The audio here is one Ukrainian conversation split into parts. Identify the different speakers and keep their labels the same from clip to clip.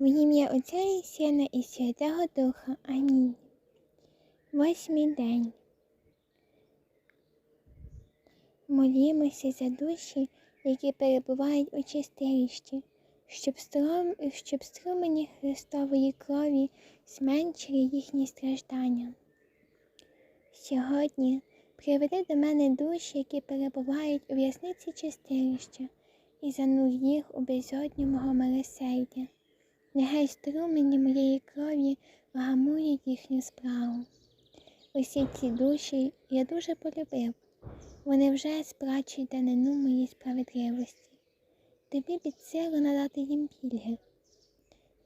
Speaker 1: В ім'я Отця і Сина і Святого Духа. Амінь. Восьмий день. Молімося за душі, які перебувають у чистилищі, щоб, струм... щоб струмені Христової крові зменшили їхні страждання. Сьогодні приведи до мене душі, які перебувають у в'язниці чистилища, і занур їх у безодню мого милосердя. Нехай струмені моєї крові вгамують їхню справу. Усі ці душі я дуже полюбив, вони вже сплачують данину моїй справедливості. Тобі під силу надати їм пільги.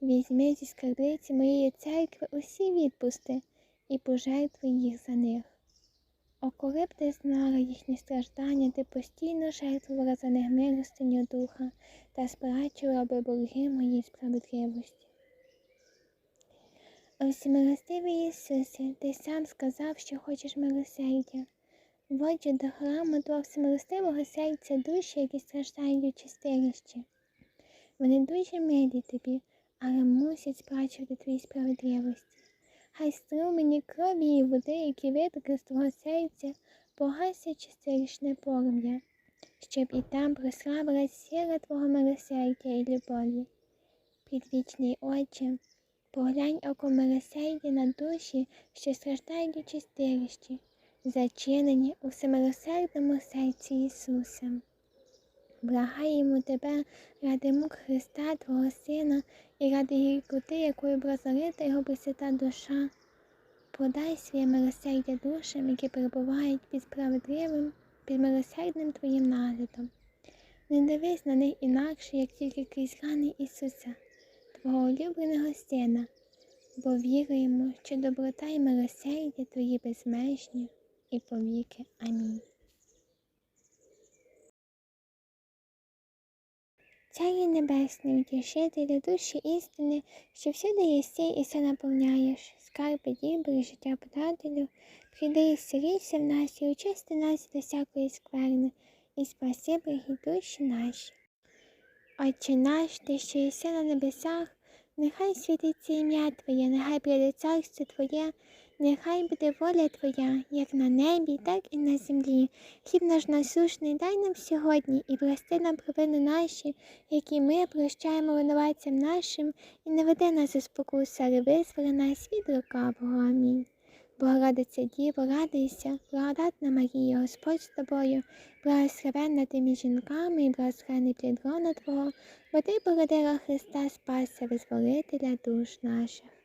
Speaker 1: Візьми зі скарбниці моєї церкви усі відпусти і пожертвуй їх за них. О, коли б ти знала їхні страждання, ти постійно жертвувала за них милостиню духа та сплачувала би борги моїй справедливості. О всемилостивий Ісусе, ти сам сказав, що хочеш милосердя. Воджу до храму твого всемилостивого серця душі, які страждають у чистилищі. Вони дуже милі тобі, але мусять сплачувати твої справедливості. Хай струмені крові і води, які витекли з твого серця, погасять чистилищне полум'я, щоб і там прославилась сила Твого милосердя і любові. Підвічний Отче, поглянь око милосердя на душі, що страждають у чистилищі, зачинені у всемилосердному серці Ісуса. Благаємо тебе ради мук Христа, Твого Сина, і ради гіркоти, якою була залита його пресвята душа. Подай своє милосердя душам, які перебувають під справедливим, під милосердним Твоїм наглядом. Не дивись на них інакше, як тільки крізь рани Ісуса, Твого улюбленого Сина, бо віруємо, що доброта і милосердя Твої безмежні і повіки. Амінь. Царі Небесний, утішителю душі істини, що всюди єси і все наповняєш, скарби дібри, життя подателю, прийди і сирійся в нас і очисти нас до всякої скверни, і спаси благі душі наші. Отче наш, ти що єси на небесах, нехай світиться ім'я Твоє, нехай прийде царство Твоє. Нехай буде воля Твоя, як на небі, так і на землі. Хліб наш насушний дай нам сьогодні і прости нам провини наші, які ми прощаємо винуватцям нашим, і не веди нас у спокусу, але визволи нас від лукавого. Амінь. Богородиця Діво, радуйся, благодатна Марія, Господь з тобою, благословенна ти між жінками і благословений плід Твого, бо ти породила Христа, спася, визволителя душ наших.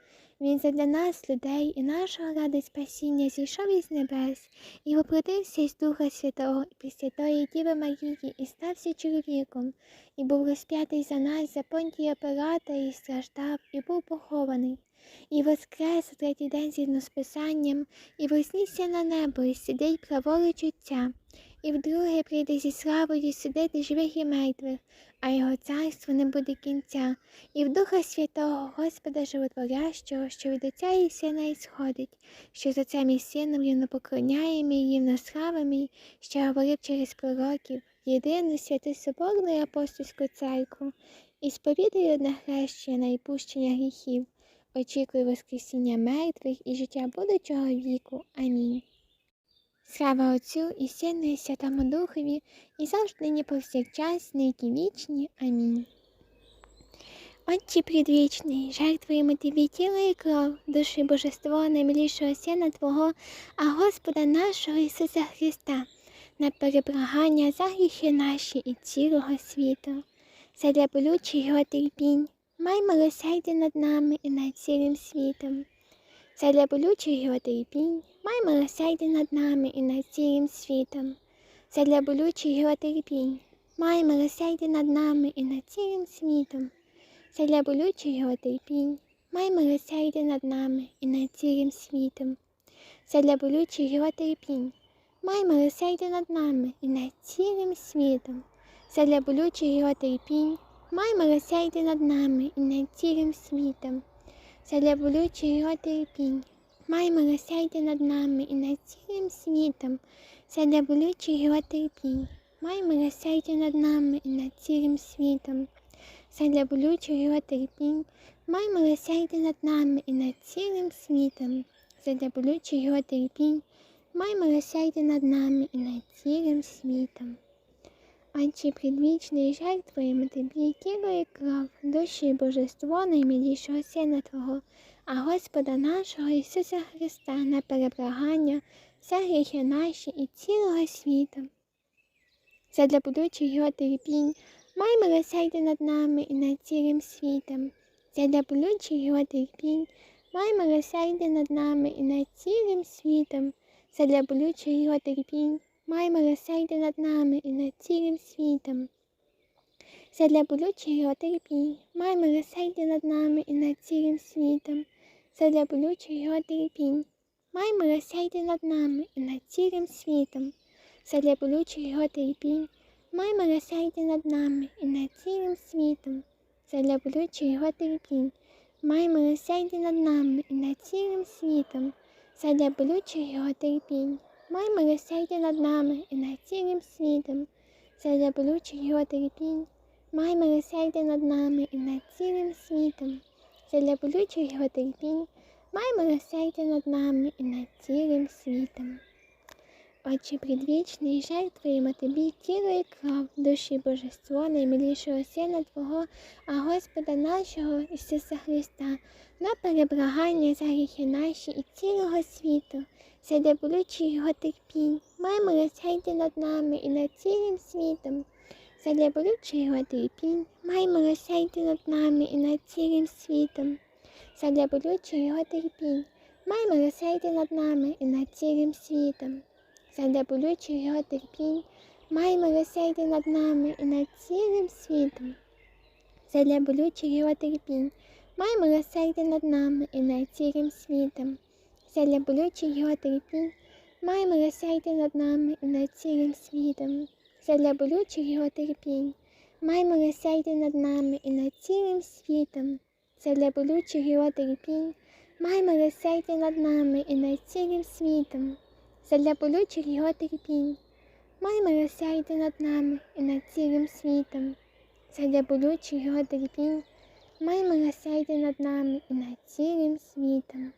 Speaker 1: Він задля нас, людей і нашого ради спасіння зійшов із небес і воплотився із Духа Святого і Пресвятої Діви Марії, і стався чоловіком, і був розп'ятий за нас, за понтія Пилата, і страждав, і був похований, і воскрес у третій день згідно з Писанням, і вознісся на небо, і сидить праворуч Отця, і вдруге прийде зі славою судити живих і мертвих, а його царство не буде кінця, і в Духа Святого Господа Животворящого, що від Отця і Сина ісходить, що за цим і сином рівно поклоняємо і рівно славимо, що говорив через пророків, єдину святу Соборну і апостольську церкву, і сповідає одне хрещення і пущення гріхів, очікує Воскресіння мертвих і життя будучого віку. Амінь. Слава Отцю і Сину, і Святому Духові, і завжди нині повсякчас, нині вічні. Амінь. Отче предвічний, жертвуємо Тобі тіло і кров, душі Божество наймилішого Сина Твого, а Господа нашого Ісуса Христа, на перебрагання за гріхи наші і цілого світу, задля болючих його терпінь, май милосердя над нами і над цілим світом. Задля болючих його терпінь, май милосердя над нами і над цілим світом. Задля болючих його терпінь, май милосердя над нами і над цілим світом. Задля болючих його терпінь, май милосердя над нами і над цілим світом. Задля болючих його терпінь, май милосердя над нами і над цілим світом. Задля болючих його терпінь, май милосердя над нами і над цілим світом. Задля болючих його терпінь, май милосердя над нами і над цілим світом. Задля болючих його терпінь, май милосердя над нами і над цілим світом. Задля болючих його терпінь, май милосердя над нами і над цілим світом. Задля болючих його терпінь, май милосердя над нами і над цілим світом. Отче предвічний жертвуємо тобі тіло і кров, душі божество наймилішого Сина Твого, а Господа нашого Ісуса Христа на перебрагання, за гріхи наші і цілого світу. Задля будучих його терпінь, май милосердя над нами і над цілим світом. Задля болючих його терпінь, май милосердя над нами і над цілим світом. Задля болючих його терпінь, май милосердя над нами і над цілим світом. Задля болючих його терпінь, май милосердя над нами і над цілим світом. Задля болючих його терпінь, май милосердя над нами і над цілим світом. Задля болючих його терпінь, май милосердя над нами і над цілим світом. Задля болючих його терпінь, май милосердя над нами і над цілим світом. Задля болючих його терпінь, май милосердя над нами і над цілим світом. Задля болючих його терпінь, май милосердя над нами і над цілим світом. Задля болючих його терпінь, май милосердя над нами і над цілим світом. Отче предвічний, жертвуємо тобі тіло і кров, душі божество наймилішого Сина Твого, а Господа нашого Ісуса Христа, на перебрагання за гріхи наші і цілого світу, задля болючих його терпінь, май милосердя над нами і над цілим світом. Задля болючих його терпінь, май милосердя над нами і над цілим світом. Задля болючих його терпінь, май милосердя над нами і над цілим світом. Задля болючих його терпінь, май милосердя над нами і над цілим світом. Задля болючих його терпінь, май милосердя над нами і над цілим світом. Задля болючих його терпінь, май милосердя над нами і над цілим світом. Задля болючих його терпінь, май милосердя над нами і над цілим світом. Задля болючих його терпінь, май милосердя над нами і над цілим світом. Задля болючих його терпінь, май милосердя над нами і над цілим світом. Задля болючих його терпінь, май милосердя над нами і над цілим світом.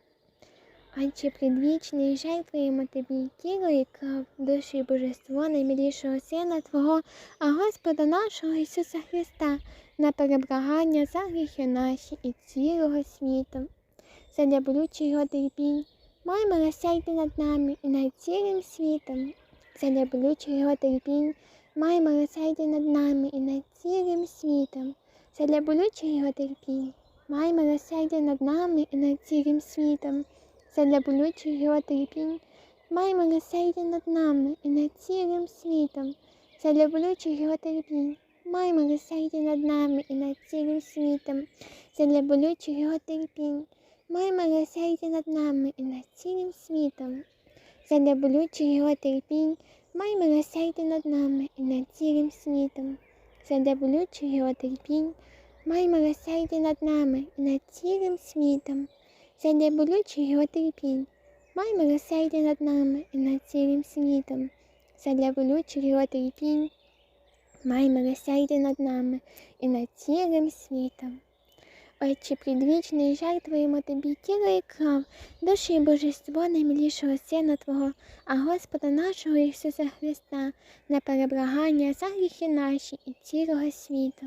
Speaker 1: Отче предвічний, жертвуємо тобі тіло і кров, душу і божество наймилішого Сина Твого, а Господа нашого Ісуса Христа, на перебрагання за гріхи наші і цілого світу. Задля болючих його терпінь, май милосердя над нами і над цілим світом. Задля болючих його терпінь, май милосердя над нами і над цілим світом. Задля болючих його терпінь, май милосердя над нами і над цілим світом. Задля болючих його терпінь, май милосердя над нами і над цілим світом. Задля болючих його терпінь, май милосердя над нами і над цілим світом. Задля болючих його терпінь, май милосердя над нами і над цілим світом. Задля болючих його терпінь, май милосердя над нами і над цілим світом. Задля болючих його терпінь, май милосердя над нами і над цілим світом. Задля болючих його терпінь, май милосердя над нами і над цілим світом. Задля болючих його терпінь, май милосердя над нами і над цілим світом. Отче предвічний, жертвуємо тобі тіло і кров, душі і божество наймилішого Сина Твого, а Господа нашого Ісуса Христа, на перебрагання за гріхи наші і цілого світу.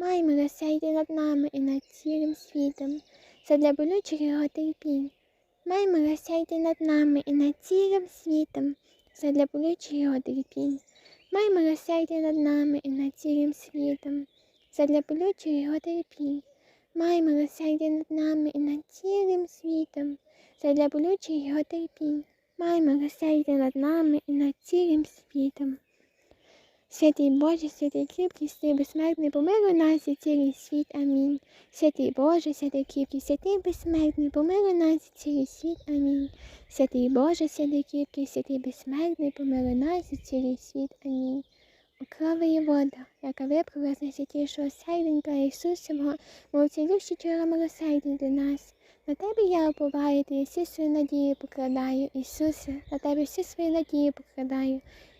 Speaker 1: май милосердя над нами і над цілим світом. Задля болючих його терпінь, май милосердя над нами і над цілим світом. задля болючих його терпінь. Май милосердя над нами і над цілим світом, задля болючих його терпінь. Май милосердя над нами і над цілим світом, задля болючих його терпінь. Май милосердя над нами і над цілим світом. Святий Боже, святий кріпкий, святий безсмертний, помилуй нас і цілий світ. Амінь. Святий Боже, святий кріпкий, святий безсмертний, помилуй нас і цілий світ. Амінь. Святий Боже, святий кріпкий, святий безсмертний, помилуй нас і цілий світ. Амінь. У крови вода, яка випрала з найсвятішого серденька Ісуса, молоцілющі чора милосердя для нас. На тебе я оповаю, ти всі свої надії покладаю, Ісусе, на тебе всі свої надії покладаю.